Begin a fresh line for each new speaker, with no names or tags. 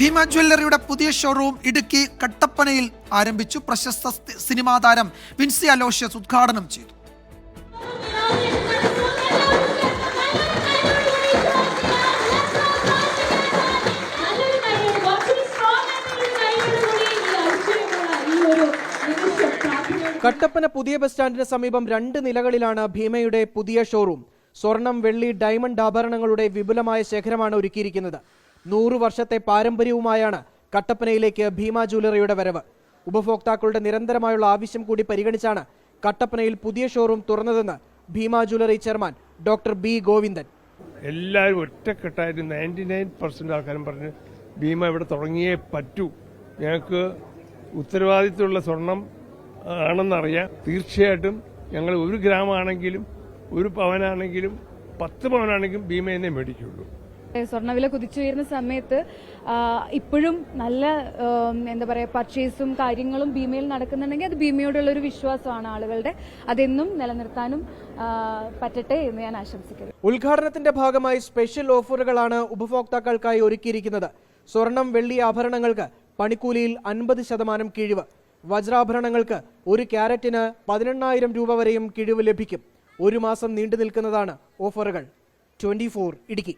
ഭീമ ജ്വല്ലറിയുടെ പുതിയ ഷോറൂം ഇടുക്കി കട്ടപ്പനയിൽ ആരംഭിച്ചു പ്രശസ്ത സിനിമാ താരം വിൻസി അലോഷ്യസ് ഉദ്ഘാടനം ചെയ്തു.
കട്ടപ്പന പുതിയ ബസ് സ്റ്റാൻഡിന് സമീപം രണ്ട് നിലകളിലാണ് ഭീമയുടെ പുതിയ ഷോറൂം സ്വർണം വെള്ളി ഡയമണ്ട് ആഭരണങ്ങളുടെ വിപുലമായ ശേഖരമാണ് ഒരുക്കിയിരിക്കുന്നത്. നൂറു വർഷത്തെ പാരമ്പര്യവുമായാണ് കട്ടപ്പനയിലേക്ക് ഭീമ ജ്വല്ലറിയുടെ വരവ്. ഉപഭോക്താക്കളുടെ നിരന്തരമായുള്ള ആവശ്യം കൂടി പരിഗണിച്ചാണ് കട്ടപ്പനയിൽ പുതിയ showroom തുറന്നതെന്ന് Bhima jewellery chairman doctor B Govindan.
എല്ലാവരും ഒറ്റക്കെട്ടായിട്ട് നയന്റി നയൻ പെർസെന്റ് ആൾക്കാരും പറഞ്ഞ് ഭീമ ഇവിടെ തുടങ്ങിയേ പറ്റൂ. ഞങ്ങൾക്ക് ഉത്തരവാദിത്തമുള്ള സ്വർണം ആണെന്നറിയാം. തീർച്ചയായിട്ടും ഞങ്ങൾ ഒരു ഗ്രാമാണെങ്കിലും ഒരു പവനാണെങ്കിലും പത്ത് പവനാണെങ്കിലും ഭീമ എന്നെ മേടിക്കുള്ളൂ.
സ്വർണവില കുതിച്ചുയരുന്ന സമയത്ത് ഇപ്പോഴും നല്ല എന്താ പറയുക പർച്ചേസും കാര്യങ്ങളും ഭീമയിൽ നടക്കുന്നുണ്ടെങ്കിൽ അത് ഭീമയോടുള്ള ഒരു വിശ്വാസമാണ് ആളുകളുടെ. അതെന്നും നിലനിർത്താനും പറ്റട്ടെ എന്ന് ഞാൻ ആശംസിക്കുന്നു.
ഉദ്ഘാടനത്തിന്റെ ഭാഗമായി സ്പെഷ്യൽ ഓഫറുകളാണ് ഉപഭോക്താക്കൾക്കായി ഒരുക്കിയിരിക്കുന്നത്. സ്വർണം വെള്ളി ആഭരണങ്ങൾക്ക് പണിക്കൂലിയിൽ അൻപത് ശതമാനം കിഴിവ്. വജ്രാഭരണങ്ങൾക്ക് ഒരു ക്യാരറ്റിന് പതിനെണ്ണായിരം രൂപ വരെയും കിഴിവ് ലഭിക്കും. ഒരു മാസം നീണ്ടു നിൽക്കുന്നതാണ് ഓഫറുകൾ ട്വന്റി ഇടുക്കി.